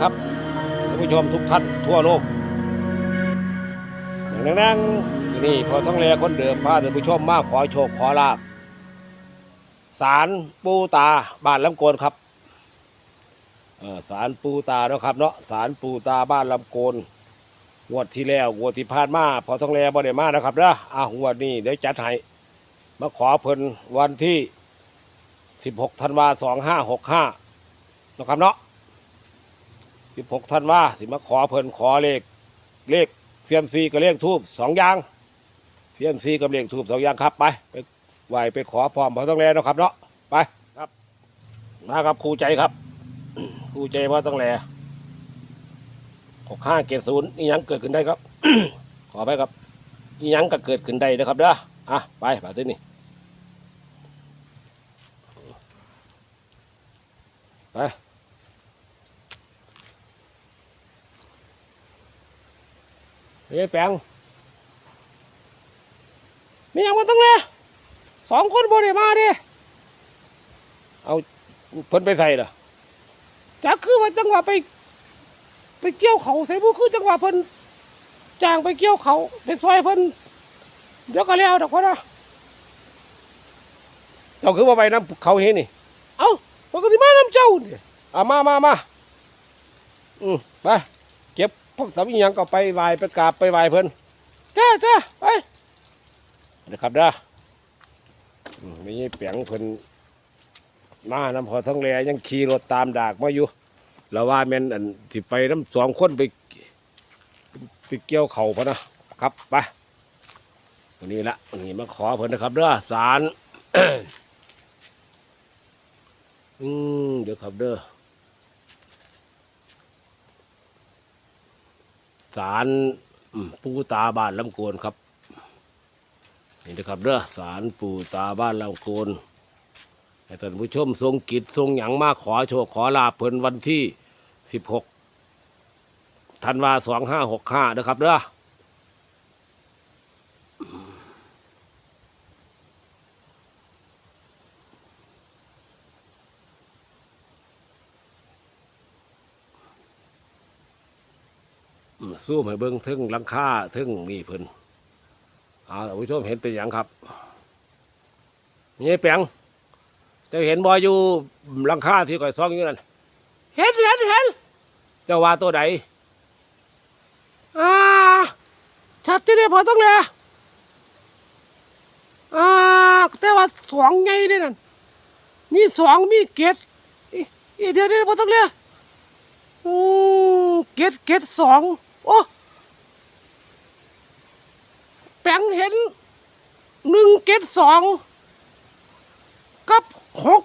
ครับท่านผู้ชมทุกท่านทั่วโลกนั่งๆอยู่นี่พอท้องแลคนเดิมพาท่านผู้ชมมาขอโชคขอลาบสารปูตาบ้านลำโกนครับสารปูตาเนาะครับเนาะสารปูตาบ้านลำโกนงวดที่แล้วงวดที่ผ่านมาพอท้องแลบ่ได้มานะครับเด้ออะงวดนี้เดี๋ยวจัดให้มาขอเพิ่นวันที่ 16ธันวา2565นะครับเนาะ สิบหกท่านว่าสิมาขอเพิ่นขอเลขเลขเซียมซีกับเลขทูบสองอย่างเซียมซีกับเลขทูบสองอย่างครับไปไปไหวไปขอพร้อมพอต้องแลเนะครับเนาะไปครับมาครับครูใจครับครูใจพอต้องแลหกห้าเกศศูนย์นี่ยังเกิดขึ้นได้ครับ ขอไปครับนี่ยังก็เกิดขึ้นได้นะครับเด้ออะไปไปที่นี่ไป เฮ้ยแปงมีอย่างมาตั้งเลยสองคนบนได้มาดิเอาเพิ่นไปใส่เหรอจากคือว่าจังหวะไป ไปเกี่ยวเขาใส่บุคือจังหวะเพิ่นจ้างไปเกี่ยวเขาไปซอยเพิ่นเดี๋ยวก็แล้วดอกพ่อนะเจ้าคือว่าไปน้ำเขาเห็นนี่ เอ้าปกติมาน้ำเจ้านี่เอามามามาอืมไป พวกสามียังก็ไปไหวไปกราบไปไหวเพิ่นจ้าจ้าไปนะครับเด้ออืมมีเปียงเพิ่นมาน้ำพอทั้งแลยังขี่รถตามดากมาอยู่แล้วว่าแม่นอันที่ไปน้ำสองคนไปไปเกี่ยวเข่าพะนะครับไปวันนี้ละวันนี้มาขอเพิ่นนะครับเด้อสารอืมเดี๋ยวครับเด้อ สารปูตาบ้านลำโกนครับนี่นะครับเด้อสารปูตาบ้านลำโกนให้ท่านผู้ชมทรงกิจทรงหยังมาขอโชคขอลาภเพิ่นวันที่สิบหกธันวาสองห้าหกห้านะครับเด้อ สู้ให้เบิ้งทึ่งหลังคาทึ่งนี่เพิ่นเอาท่านผู้ชมเห็นเป็นอย่างครับนี่แปลงเจะเห็นบอยอยู่หลังคาที่ก่อยซองอยู่นั่นเห็นเห็นเห็นเจ้าว่าตัวใดอ่าชัดที่นี่พอต้องเลยอ่าแต่ว่าสองไงเนี่ยนั่นมีสองมีเกตอีอีเดี๋ยวเดี๋ยวพอต้องเลยอืมเกตเกตสอง โอ้แปงเห็นหนึ่งเกตสองกับหก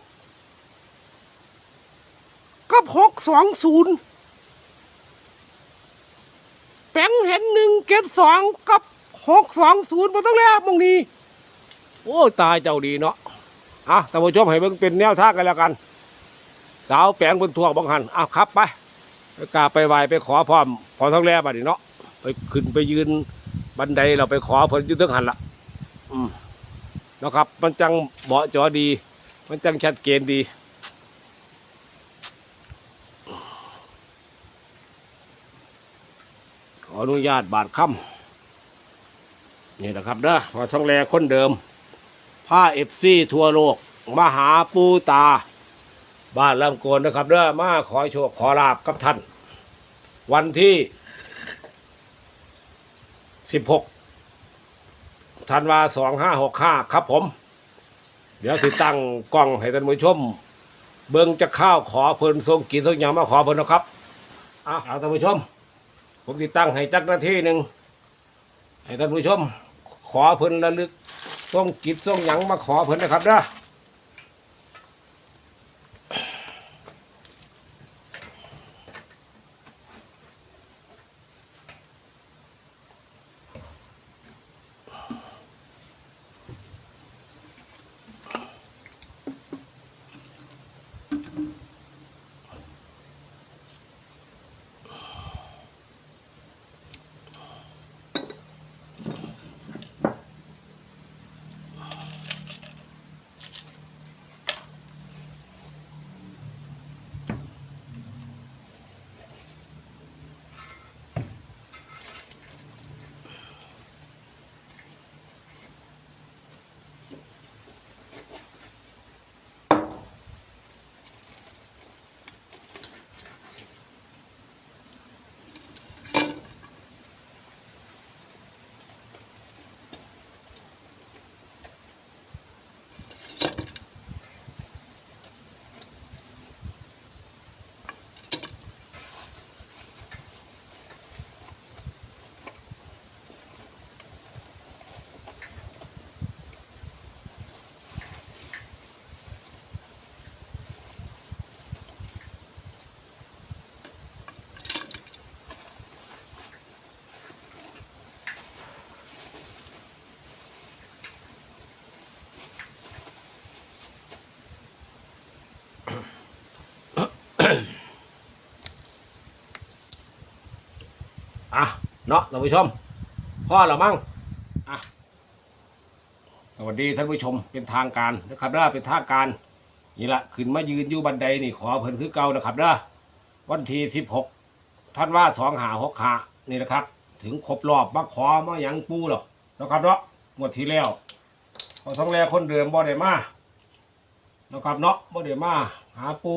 กับหกสองศูนย์แปงเห็นหนึ่งเกตสองกับหกสองศูนย์มาต้องแล้วมองนี้โอ้ตายเจ้าดีเนาะอะท่านผู้ชมให้เบิ่งเป็นแนวท่ากันแล้วกัน สาวแปงบนทั่วบังหันอะครับไป ไปกราบไปไหว้ไปขอพร้อมพอท้องแลบัดนี้เนาะไปขึ้นไปยืนบันไดเราไปขอเพิ่นอยืนถึงหันละอืมนะครับ มันจังเหมาะจอดี มันจังชัดเจนดีขออนุญาตบาดค่ำนี่นะครับเด้อพอท้องแลคนเดิมผ้าเอฟซีทั่วโลก มหาปูตา บ้านลำโกนนะครับเด้อมาขอโชคขอลาบกับท่าน วันที่สิบหกธันวาสองห้าหกห้าครับผม เดี๋ยวสิตั้งกล้องให้ท่านผู้ชม เบิ่งจะข้าวขอเพิ่นทรงกินทรงหยังมาขอเพิ่นนะครับอะเอาท่านผู้ชม ผมติดตั้งให้จักหน้าที่หนึ่งให้ท่านผู้ชม ขอเพิ่นระลึกทรงกิจทรงหยังมาขอเพิ่นนะครับเด้อ อะเนาะท่านผู้ชมพ่อเรามั่งอะสวัสดีท่านผู้ชมเป็นทางการนะครับเด้อเป็นทางการนี่ละขึ้นมายืนอยู่บันไดนี่ขอเพิ่นคือเก่านะครับเด้อวันที่สิบหกท่านว่าสองหาหกหานี่นะครับ ถึงครบรอบมาขอมาหยังปูหรอกนะครับเนาะหมดที่แล้วพอท้องแรคนเดิมบ่ได้มานะครับเนาะบ่ได้มาหาปู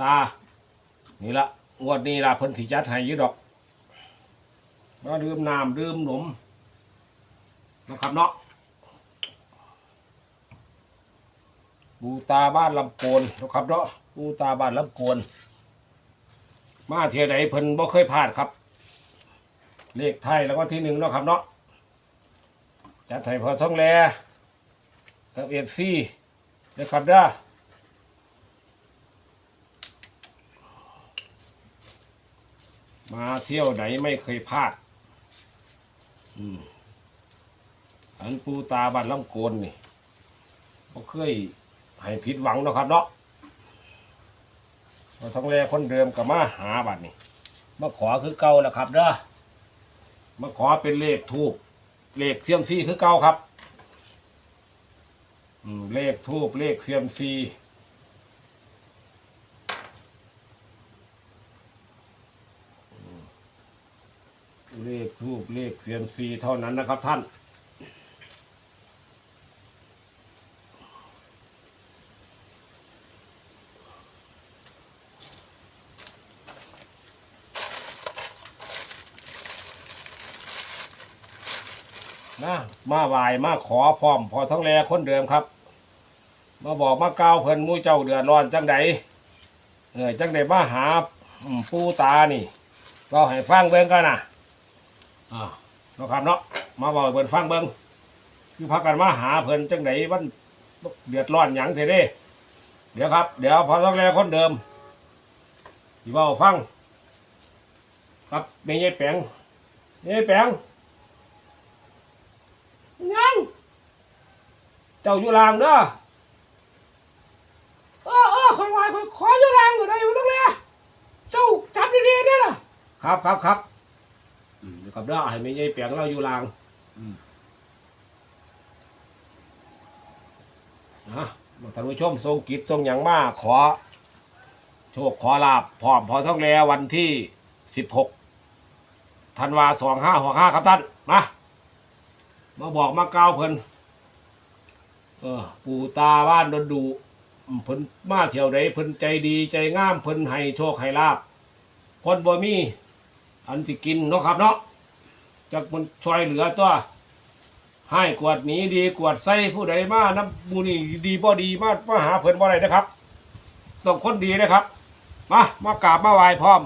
ตา นี่ละงวดนี้ละเพิ่นสิจัดให้ยืดดอก มาดื่มน้ำดื่มหนมนะครับเนาะปูตาบ้านลำโกนนะครับเนาะปูตาบ้านลำโกนมาเที่ยวใดเพิ่นบ่เคยพลาดครับ เลขไทยแล้วก็ที่หนึ่งเนาะครับเนาะจัดไทยพอท่องแลกับเอฟซีนะครับเด้อมาเที่ยวไหนไม่เคยพลาด อืมอันปูตาบันลำโกนนี่ก็เคยให้ผิดหวังเนาะครับเนาะพอท้องแรคนเดิมกับมาหาบัตรนี่มาขอคือเก่าแล้วครับเด้อมาขอเป็นเลขทูบเลขเซียมซีคือเก่าครับ อืมเลขทูบเลขเซียมซี เลขทูบเลขเซียมซีเท่านั้นนะครับท่าน นะมาไหวายมาขอพร้อม พอท้องแลคนเดิมครับ มาบอกมาก้าวเพิ่นมู่เจ้าเดือดร้อนจังใดเออจังใดมาหาอืมปูตานี่ก็ให้ฟังเบิ่งกันนะ อ่าเนาะครับเนาะมาบอกให้เพิ่นฟังเบิ่งคือพักกันมาหาเพิ่นจังไดวันเดือดร้อนหยังเท่เด้ เดี๋ยวครับ เดี๋ยวพอต้องแลคนเดิมที่ว่าฟัง ครับเมย์ยายแปงเมยายแปงยังเจ้าอยู่ลางเด้อเออเออคอยไหวคอยขออยู่ลางอยู่ได้ไม่ต้องเลยเจ้าจับดีๆเด้อล่ะ ครับครับครับอืมเดี๋ยว กับเราให้ไม่ใช่เปียงเราอยู่ลางอืมนะท่านผู้ชมทรงกิจทรงอย่างมากขอ โชคขอลาบพร้อมพอท่องแลวันที่สิบหกธันวาสองห้าหกห้าครับท่านมามาบอกมาเก้าเพิ่นเออปู่ตาบ้านดนดูเพิ่นมาเที่ยวใดเพิ่นใจดีใจงามเพิ่นให้โชคให้ลาบคนบ่มีอันที่กินเนาะครับเนาะ จากมันช่วยเหลือตัวให้กวดหนีดีกวดใส่ผู้ใดมาน้ำบูนี่ดีบ่ดีมามาหาเพิ่นบ่ได้นะครับต้องคนดีนะครับ มามากราบมาไหว้พร้อม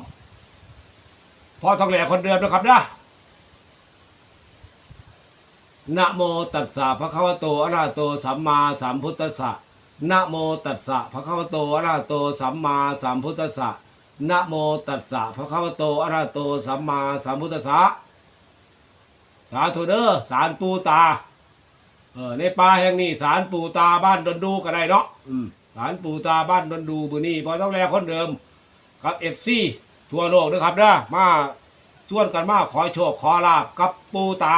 พอทองแหล่คนเดิมนะครับนะนะโมตัสสะภะคะวะโตอะระหะโตสัมมาสัมพุทธัสสะนะโมตัสสะภะคะวะโตอะระหะโตสัมมาสัมพุทธัสสะนะโมตัสสะภะคะวะโตอะรหะโตสัมมาสัมพุทธัสสะ สาธุเด้อสารปูตา เออในป่าแห่งนี้สารปูตาบ้านดอนดูก็ได้เนาะอืมสารปูตาบ้านดอนดูบือนี้พอต้องแลคนเดิมกับเอฟซีทั่วโลกนะครับเด้อมาส่วนกันมาขอโชคขอลาบกับปูตา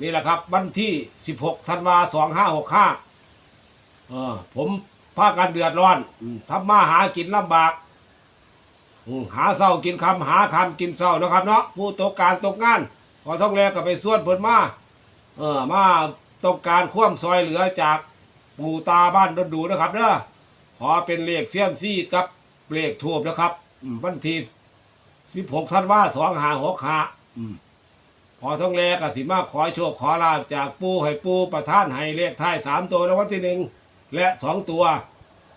นี่แหละครับ วันที่ 16ธันวา2565เออผมพากันเดือดร้อนอืมทำมาหากินลำบากอืมหาเศร้ากินคำหาคำกินเศร้านะครับเนาะผู้ตกการตกงาน พอท้องแรกก็ไปส่วนเพิ่นมาเออมาต้องการคว่ำซอยเหลือจากปู่ตาบ้านดนดูนะครับเด้อขอเป็นเลขเสี้ยมซี่กับเลขทูบนะครับวันที่สิบหกธันว่าสองหาหกหาพอท้องแรกก็สิมาขอโชคขอลาบจากปู่ให้ปู่ประท่านให้เลขท้ายสามตัวแล้ววันที่หนึ่งและสองตัว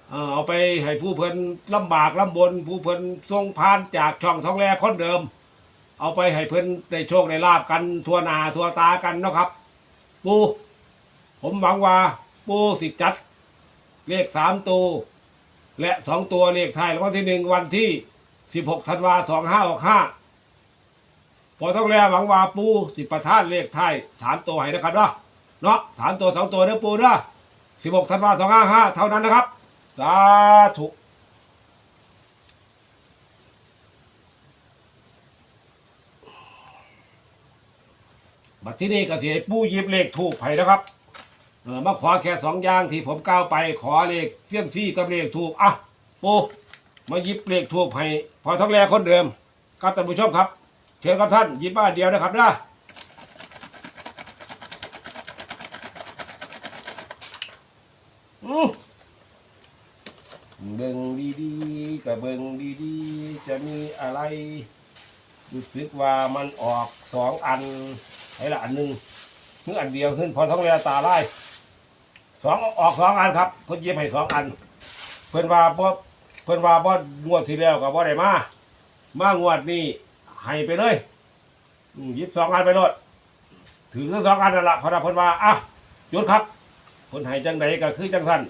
เอ่อเอาไปให้ผู้เพิ่นลำบากลำบนผู้เพิ่นทรงพานจากช่องท้องแรคนเดิม เอาไปให้เพิ่อนได้โชคได้ลาบกันทั่วหนาทั่วตากันเนาะครับ ปูผมหวังว่า ปูสิจัด เลขสามตัวและสองตัวเลขไทยรางวัลที่หนึ่งวันที่สิบหกธันวาสองห้าหกห้าพอท้องแรหวังว่าปูสิประทานเลขไทยสามตัวให้นะครับเนาะเนาะสามตัวสองตัวเด้อปูเด้อสิบหกธันวาสองห้าห้าเท่านั้นนะครับ สาธุ บัดที่นี่ก็สิให้ปูหยิบเลขถูกไผ่นะครับเออมาขอแค่สองอย่างที่ผมก้าวไปขอเลขเสี่ยมซี่กับเลขถูกอะปูมายิบเลขถูกไผ่พอท้องแรคนเดิมครับท่านผู้ชมครับเชิญครับท่านยิบบ้านเดียวนะครับนะเบิ่งดีๆกับเบิ่งดีๆ จะมีอะไร รู้สึกว่ามันออกสองอัน ไอ้ละอันหนึ่งเพื่ออันเดียวขึ้นพอท้องเรือตาไล่สองออกสองอันครับเพิ่นเย็บให้สองอัน เพิ่นว่าบ่เพิ่นว่าบ่งวดที่แล้วกับบ่ได้มามางวดนี้ให้ไปเลยยิบสองอันไปโลดถือทั้งสองอันนั่นละพราะว่าเพิ่นว่าอะหยุดครับเพิ่นให้จังใดก็คือจังสั้น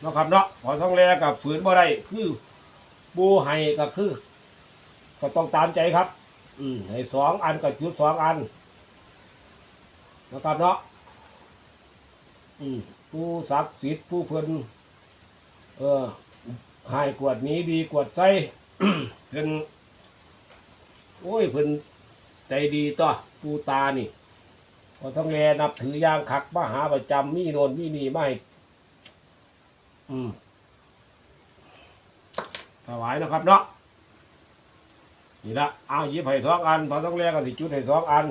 เนาะครับเนาะพอท้องแรกับฝืนบ่ได้คือบูให้ก็คือ ก็ต้องตามใจครับ อืมให้สองอันก็จุดสองอันนะครับเนาะอืมผู้ศักดิ์สิทธิ์ผู้เพิ่นเออให้กวดนี้ดีกวดใส่เพิ่นโอ้ยเพิ่นใจดีต่อปูตานี่พอต้องแลนับถือยางคักมหาประจำมีโนนมีนี่ไม่อืมถวายนะครับเนาะ นี่ละเอายิบให้สองอันพอต้องแลกก็สิจุดให้สองอัน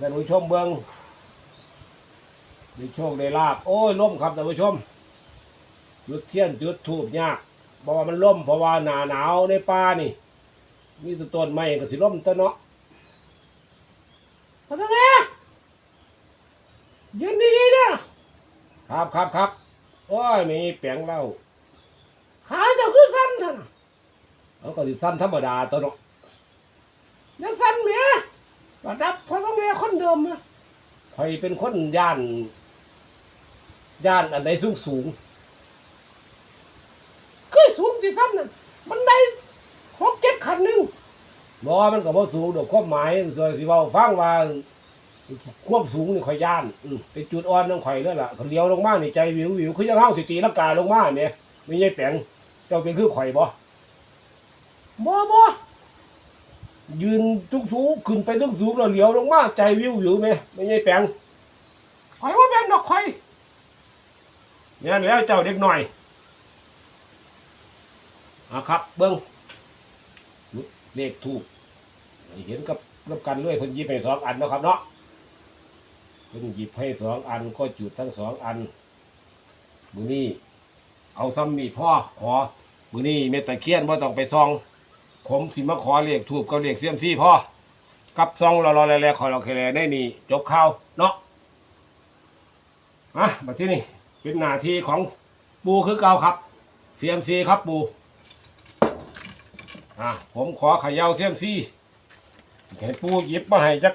ท่านผู้ชมเบิ้งมีโชคได้ลาบโอ้ยล่มครับท่านผู้ชมจุดเทียนจุดทูบยากเพราะว่ามันล่มเพราะว่าหนาหนาวในป่านี่มีแตต้นไม้ก็สิล่มต้นเนาะพอต้องแลยืนดีๆนะครับครับครับโอ้ยมีแปลงเล้าขาเจ้าคือสั้นเถอะนะ เขาก็สิสั้นธรรมดาตัวเนาะอย่าสั้นเมียระดับพอต้องเมียคนเดิมนะคอยเป็นคนย่าน ย่านอันใดสูงสูงคือสูงที่สั้นน่ะมันได้หกเจ็ดขันหนึ่งบ่มันก็บ่สูงดอกความหมายส่วนสิเว้าฟังว่าความสูงนี่ข่อยย่านอือเป็นจุดอ่อนของข่อยนั่นล่ะเขาเลี้ยวลงมานี่ใจวิววิวคือยังเฮาสิตีลังกาลงมาเนี่ยไม่ใช่แปลงเจ้าเป็นคือข่อยบ่ บ่บ่ยืนทุกสูงขึ้นไปทุกสูงแล้วเหลียวลงมาใจวิววิวไหมไม่ใช่แปลงข่อยว่าแปลงดอกข่อยเนี่ยแล้วเจ้าเด็กหน่อยอะครับ เบิ้งเลขถูกเห็นกับรับกันด้วยเพิ่นหยิบให้สองอันเนาะครับเนาะเพิ่นหยิบให้สองอันก็จุดทั้งสองอันมือนี้เอาซ้ำนี่พ่อขอมือนี้เม็ดตะเคียนว่าต้องไปซอง ผมสิมาขอเลขถูกกับเลขเสียมซี่พ่อกับซองรอรอแลๆขอเราเคลได้นี่จบข่าวเนาะอะมาที่นี่เป็นหน้าที่ของปูคือเก่าครับเสียมซีครับปูอะผมขอขย่าเสียมซีให้ปูหยิบมาให้จัก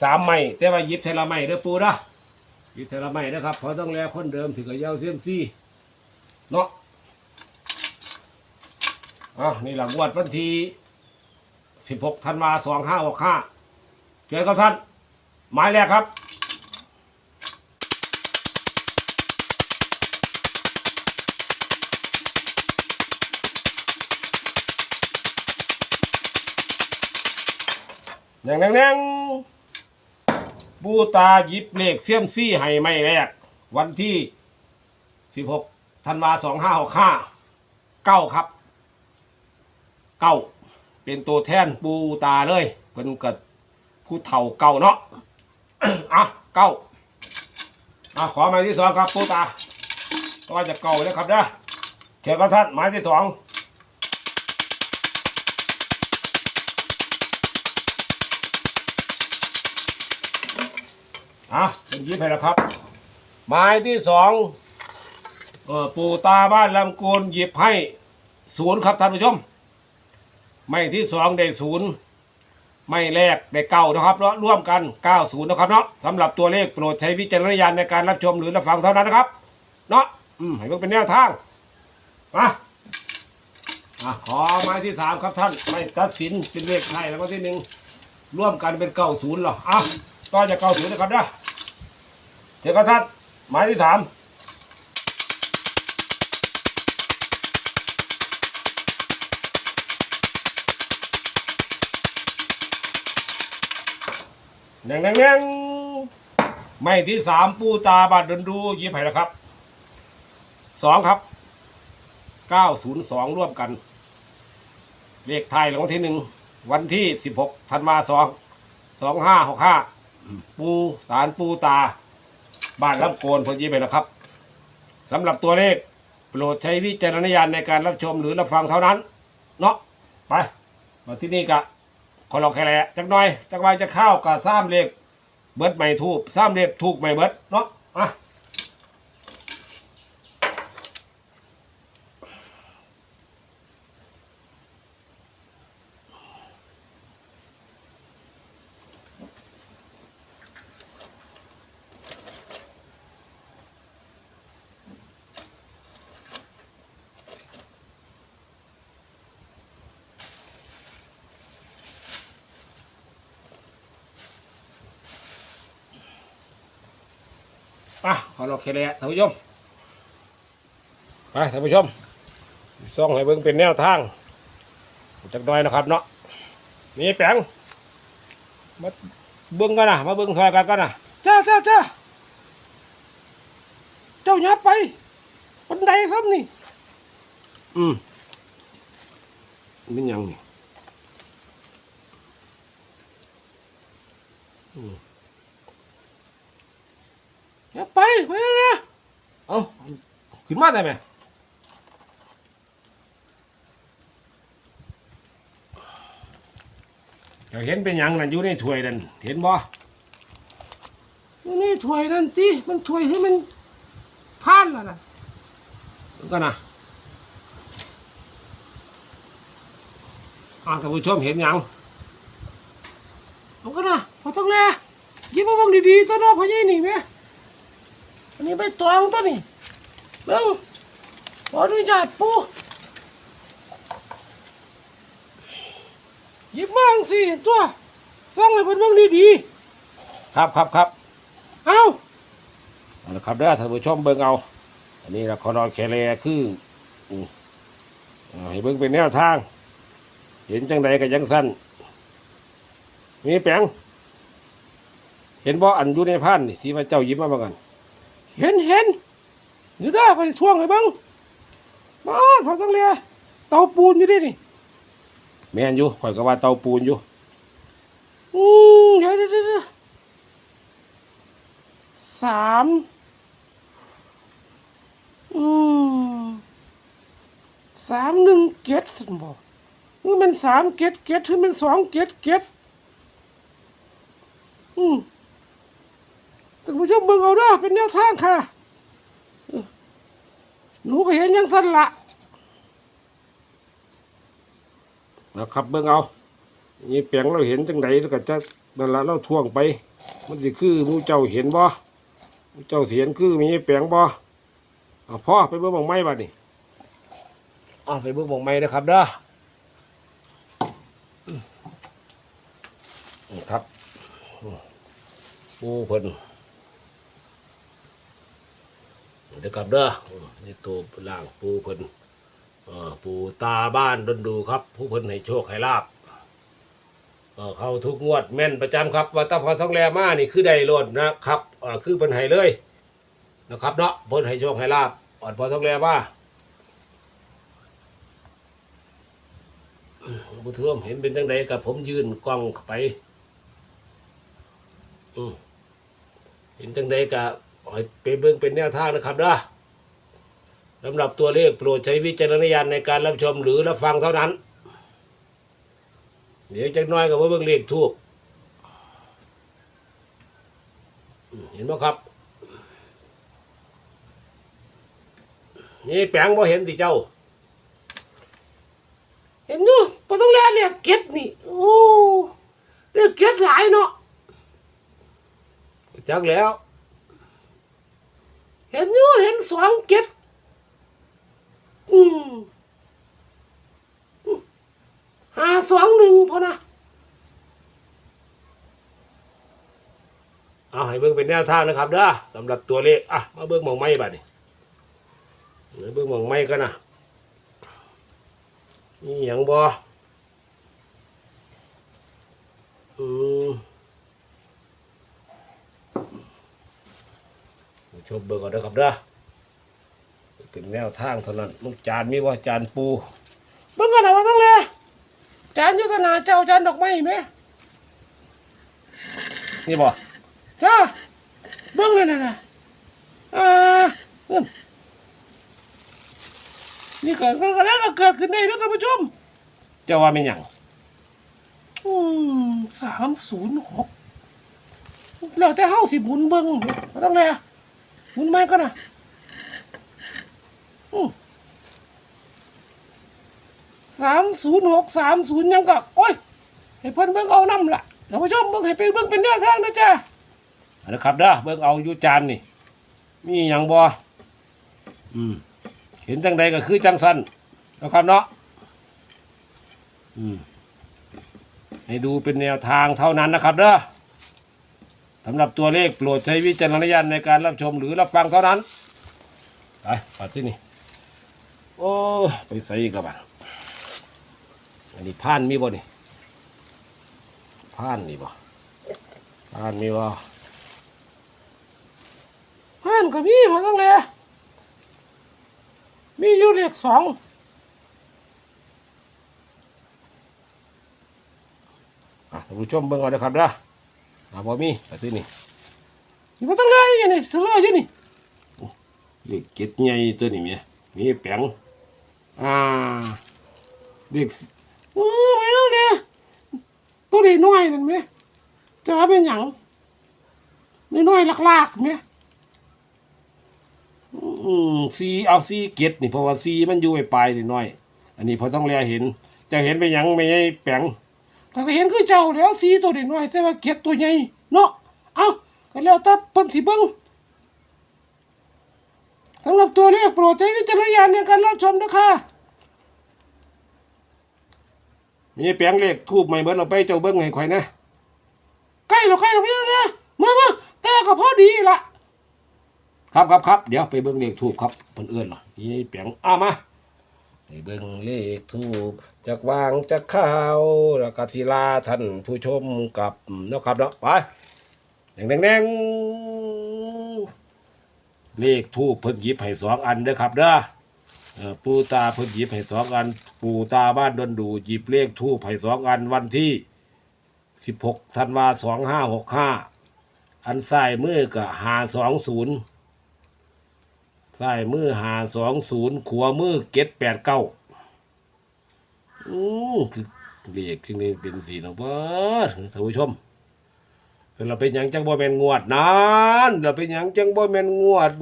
สามไม้แต่ว่าหยิบเทละไม้เด้อปูนะหยิบเทละไม้นะครับเพราะต้องแลคนเดิมถึงขย่าเสียมซีเนาะ อะนี่แหละงวดวันที่สิบหกธันวาสองห้าหกห้าเจอกับท่าน หมายแรกครับแนงแนงแนงบูตาหยิบเลขเสียมซี่ให้ไม่แรก วันที่สิบหกธันวาสองห้าหกห้าเก้าครับ เก้าเป็นตัวแทนปูตาเลยเป็นกับผู้เฒ่าเก่าเนาะอะเก้าอะขอหมายที่สองครับปูตาก็จะเก่านะครับนะเชิญครับท่านหมายที่สองอะเป็นยิบให้แล้วครับ หมายที่สองออปูตาบ้านลำกูลหยิบให้ศูนย์ครับท่านผู้ชม ไม่ที่สองได้ศูนย์ไม่แรกได้เก้านะครับเนาะร่วมกันเก้าศูนย์นะครับเนาะสำหรับตัวเลขโปรดใช้วิจารณญาณในการรับชมหรือรับฟังเท่านั้นนะครับ เนาะอืมให้มันเป็นแนวทางมาอะขอไม้ที่สามครับท่านไม่ตัดสินเป็นเลขไทยแล้วก็ที่หนึ่งร่วมกันเป็นเก้าศูนย์เหรออะก็จะเก้าศูนย์นะครับนะเดี๋ยวครับท่านไม้ที่สาม แดงแดงแดงไม่ที่สามปูตาบาดดนดูยี่ไผ่แล้วครับสองครับเก้าศูนย์สองร่วมกัน เลขไทยรางวัลที่หนึ่งวันที่สิบหกธันวาสองสองห้าหกห้าปูสารปูตา บ้านลำโกนพอยี่ไผ่แล้วครับสำหรับตัวเลขโปรดใช้วิจารณญาณในการรับชมหรือรับฟังเท่านั้น เนาะไปมาที่นี่กะ ขอลองแค่แหละจักหน่อยจักวาจะเข้าวกับซ้ำเลขเบิดใหม่ทูบซ้ำเลขถูกไม่เบิดเนาะอะ อะขอลองแค่แหละท่านผู้ชมไปท่านผู้ชมส่องให้เบิ่งเป็นแนวทางจักหน่อยนะครับเนาะนี่แปงมาเบิ่งกันนะมาเบิ่งซอยกันกันนะเจ้าเจ้าเจ้าเจ้าหยับไปบันไดซ้ำนี่อืมเป็นยังนี่อืม หยับไปไปเลยเอาขึ้นมาได้ไหมเจ้าเห็นเป็นยังนั่นอยู่ในถ้วยนั่นเห็นบ่อยู่ในถ้วยนั่นติมันถ้วยที่มันพานแล้วนะมันก็นะอ่าท่านผู้ชมเห็นยังเอากันนะพอต้องแลยิ้มมาบังดีๆตัวน้องพอใหญ่นี่แม่ อันนี้ใบตองตัวนี่เบิ่งขออนุญาตปูหยิบมาจังสิตัวส่องให้เพิ่นเบิ่งดีๆครับครับครับเอาเอาละครับเด้อท่านผู้ชมเบิ่งเอา อันนี้ละครอแคเลคืออืมเอาให้เบิ่งเป็นแนวทาง เห็นจังใดก็ยังสั้นมีแปลงเห็นบ่อันอยู่ในพันนี่สีมาเจ้ายิ้มมาบ้างกัน เห็นเห็นอยู่ได้ไปช่วงให้บ้างมาพอจังเลยเตาปูนอยู่ดินี่แม่นอยู่ข่อยก็ว่าเตาปูนอยู่อืมเดี๋ยวเดี๋ยวเดี๋ยวเดี๋ยวสามอืมสามหนึ่งเจ็ดสิบอกมันสามเกตเกตที่มันสองเกตเกตอืม ท่านผู้ชมเบิ่งเอาเด้อเป็นแนวทางค่ะหนูก็เห็นยังสั้นละนะครับเบิ่งเอานี่แปลงเราเห็นจังไดแล้วก็จะนั่นละเราท่วงไป มันสิคือมูเจ้าเห็นบ่มูเจ้าสิเห็นคือมีแปลงบ่เอาพ่อไปเบิ่งบังไม้บัดนี่อ๋อไปเบิ่งบังไม้นะครับเด้อครับปูเพิ่น เดี๋ยวกลับเด้อนี่ตัวล่างปูเพิ่นปูตาบ้านดนดูครับ ผู้เพิ่นให้โชคให้ลาบเข้าทุกงวดแม่นประจำครับว่าตาพอท้องแรมานี่คือได้โลดนะครับคือเพิ่นให้เลยนะครับเนาะเพิ่นให้โชคให้ลาบอ่อนพอท้องแรมาบุท่วมเห็นเป็นจังไดกับผมยืนกล้องไปอืเห็นจังใดกับะไปเบิ่งเป็นแนวทางนะครับนะสำหรับตัวเลขโปรดใช้วิจารณญาณในการรับชมหรือรับฟังเท่านั้น เดี๋ยวจักน้อยกับว่าเบิ่งเลขทูกเห็นไหมครับ นี่แปลงบ่เห็นสิเจ้า เห็นอยู่พอต้องแลเนี่ยเก็ดนี่ โอ้เรียกเก็ดหลายเนาะจักแล้ว เห็นอยู่เห็นสองเก็ดอืมหาสองหนึ่งพอนะเอาให้เบิ่งเป็นแนวทางนะครับเด้อสำหรับตัวเลขอะมาเบิ่งมองไม้บัดนี้เบิ่งมองไม้กันนะนี่หยังบอม ชมเบิ่งก่อนนะครับเด้อเป็นแนวทางเท่านั้นมึงจานมีว่าจานปูเบิ่งก่อนนะว่าต้องเลยจานยุทธนาเจ้าจานดอกไม้ไหมนี่บ่จ้าเบิ่งเลยนะนะอ่าเอิ่มนี่เกิดก็แล้วก็เกิดขึ้นได้นะท่านผู้ชมเจ้าว่าเป็นหยังอืมสามศูนย์หกแล้วแต่เฮาสิหมุนเบิ่งบ่ต้องแลห มุนไม้ก็นะสามศูนย์หกสามศูนย์ยังก็โอ้ยให้เพิ่นเบิ่งเอาน้ำล่ะท่านผู้ชมเบิ่งให้ไปเบิ่งเป็นแนวทางนะจ้านะครับเด้อเบิ่งเอาอยู่จานนี่มีหยังบ่อืม เห็นจังใดก็คือจังสั้นนะครับเนาะอืมให้ดูเป็นแนวทางเท่านั้นนะครับเด้อ สำหรับตัวเลขโปรดใช้วิจารณญาณในการรับชมหรือรับฟังเท่านั้น ไปปัดที่นี่ โอ้ ไปใส่อีกแล้วบ้างอันนี้ผ่านมีบ่นี่ผ่านนี่บ่ผ่านมีบ่ผ่านก็มีพอต้องเลยมีอยู่เลขสองอะท่านผู้ชมเบิ่งเอาเด้อครับเด้ ออ่าบ่มีไปซื้อนี่นี่บ่ต้องเลยอย่างนี้ซื้อเลยอยู่นี่โอ้เด็กเก็ดใหญ่ตัวนี้แม่มีแป้งอ่าเด็กโอ้ไม่ต้องเนี่ยตัวนี้น้อยนั่นแม่จะว่าเป็นหยังน้อยๆลากๆแม่อืมสีเอาสีเก็ดนี่เพราะว่าสีมันอยู่ปลายๆนี่น้อย อันนี้พอต้องแลเห็นเจะเห็นเป็นหยังไม่ใช่แป้ง ก็เห็นคือเจ้าแล้วสีตัวน้อยๆแต่ว่าเก็ดตัวใหญ่เนาะเอาก็แล้วแต่เพิ่นสิเบิ่งสำหรับตัวเลขโปรดใช้วิจารณญาณในการรับชมนะคะมีแปลงเลขทูบใหม่เบิดเราไปเจ้าเบิ่งให้ข่อยนะใกล้แล้วใกล้แล้วพี่นะมามาแต่ก็พอดีละครับครับครับเดี๋ยวไปเบิ่งเลขทูบครับเพิ่นเอื้อนเหรอนี่แปลงอ้ามา เบิ่งเลขทูบจากวางจากข้าวแล้วก็ศิลาท่านผู้ชมกับเนาะครับเนาะไปแดงแดงแดงเลขทูบเพิ่นหยิบให้สองอันเด้อครับเด้อปูตาเพิ่นหยิบให้สองอัน ปูตาบ้านดนดูหยิบเลขทูบให้สองอันวันที่สิบหกธันวาสองห้าหกห้าอันซ้ายมือก็หาสองศูนย์ ใส่มือหาสองศูนย์ขัวมือเก็ดแปดเก้าอือคือเลขที่นี่เป็นสีนะเบิดท่านผู้ชมเราเป็นหยังจังบ่แมนงวดนั้นเราเป็นหยังจังบ่แมนงวด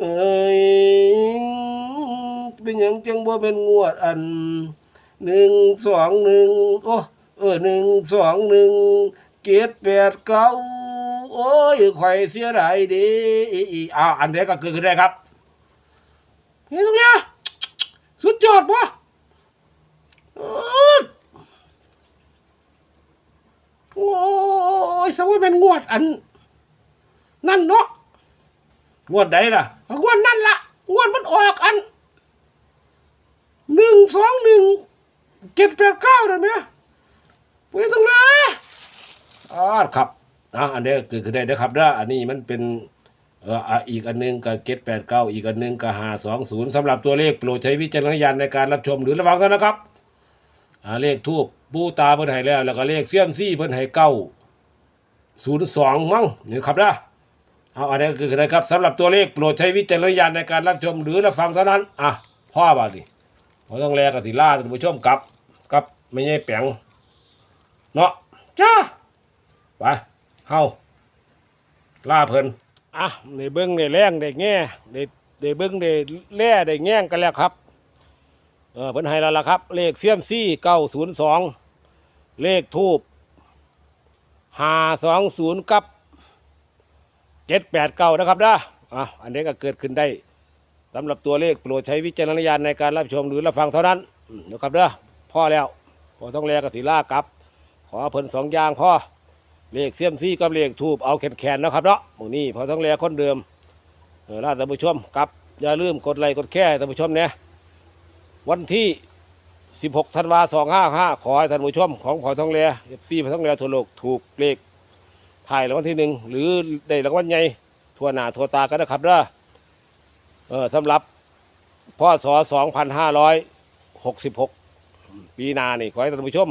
เอ้ยเป็นหยังจังบ่แมนงวดอันหนึ่งสองหนึ่งโอ้เออหนึ่งสองหนึ่งเจ็ดแปดเก้า โอ้ยข่อยเสียดายดีอ้าวอันเดียก็เกิดขึ้นได้ครับเฮ้ยตรงเนี้ยสุดยอดปะโอ้ยสมมติเป็นงวดอัน นั่นเนาะงวดใดล่ะงวดนั่นละงวดมันออกอันหนึ่งสองหนึ่งเจ็ดแปดเก้าเลยเนี่ยไปตรงนี้อ่าครับ อะอันนี้คือคือได้เด้ครับเด้อันนี้มันเป็นเอ่ออะอีกอันหนึงก็เกตแปดเก้าอีกอันหนึงก็หาสองศูนย์สำหรับตัวเลขโปรดใช้วิจารณญาณในการรับชมหรือระวังกันนะครับอ่าเลขทูบปูตาเพิ่นให้แล้ว แล้วก็เลขเสี้ยมซี่เพิ่นให้เก้าศูนย์สองมั้งนี่ครับนะเอาอันนี้ก็คือคือได้ครับสำหรับตัวเลขโปรดใช้วิจารณญาณในการรับชมหรือรับฟังเท่านั้นอะพ่อบาดนี่เราต้องแลกับสิล่าท่านผู้ชมกับกับไม่ใช่แปลงเนาะจ้าไป เฮาล่าเพิ่นอะได้เบิ้งได้แรงได้แง่ได้ได้เบิ้งได้แล่ได้แง่งกันแล้วครับเออเพิ่นให้แล้วล่ะครับ เลขเซียมซี่เก้าศูนย์สองเลขทูบห้าสองศูนย์กับเจ็ดแปดเก้านะครับนะอะอันนี้ก็เกิดขึ้นได้สำหรับตัวเลขโปรดใช้วิจารณญาณในการรับชมหรือรับฟังเท่านั้นนะครับเด้อพ่อแล้วพอต้องแลกับสีล่ากับ ขอเพิ่นสองอย่างพ่อ เลขเสียมซี่กับเลขทูบเอาแขนแขนนะครับเนาะหมู่นี้พอต้องแลคนเดิมเออล่าท่านผู้ชมครับอย่าลืมกดไลค์กดแค่ท่านผู้ชมเนี่ยวันที่ 16ธันวา255 ขอให้ท่านผู้ชมของพอทองแลเอฟซีพอทองแลทั่วโลกถูกเลขถ่ายรางวัลที่หนึ่งหรือได้รางวัลใหญ่ทั่วหน้าทั่วตากันนะครับเด้อเออสำหรับพศ2566 ปีหนานี่ขอให้ท่านผู้ชม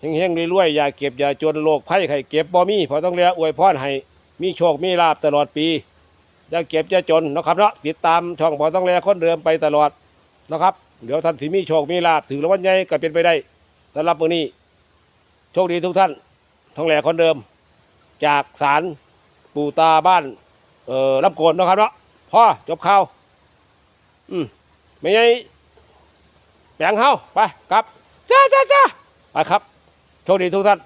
เฮงๆรวยๆอย่าเก็บอย่าจนโรคภัยไข้เก็บบ่มีพอต้องเรียกอวยพรให้มีโชคมีลาบตลอดปีอย่าเก็บอย่าจนนะครับเนาะติดตามช่องพอต้องแลคนเดิมไปตลอดนะครับเดี๋ยวท่านที่มีโชคมีลาบถือรางวัลใหญ่ก็เป็นไปได้สำหรับมื้อนี้ โชคดีทุกท่านท้องแหล่คนเดิม จากศาลปู่ตาบ้าน เอ่อลำโกนนะครับเนาะพ่อจบข่าวอืมไม่ไงแปลงเฮาไปครับจ้าจ้าจ้าไปครับ โชคดีทุกท่าน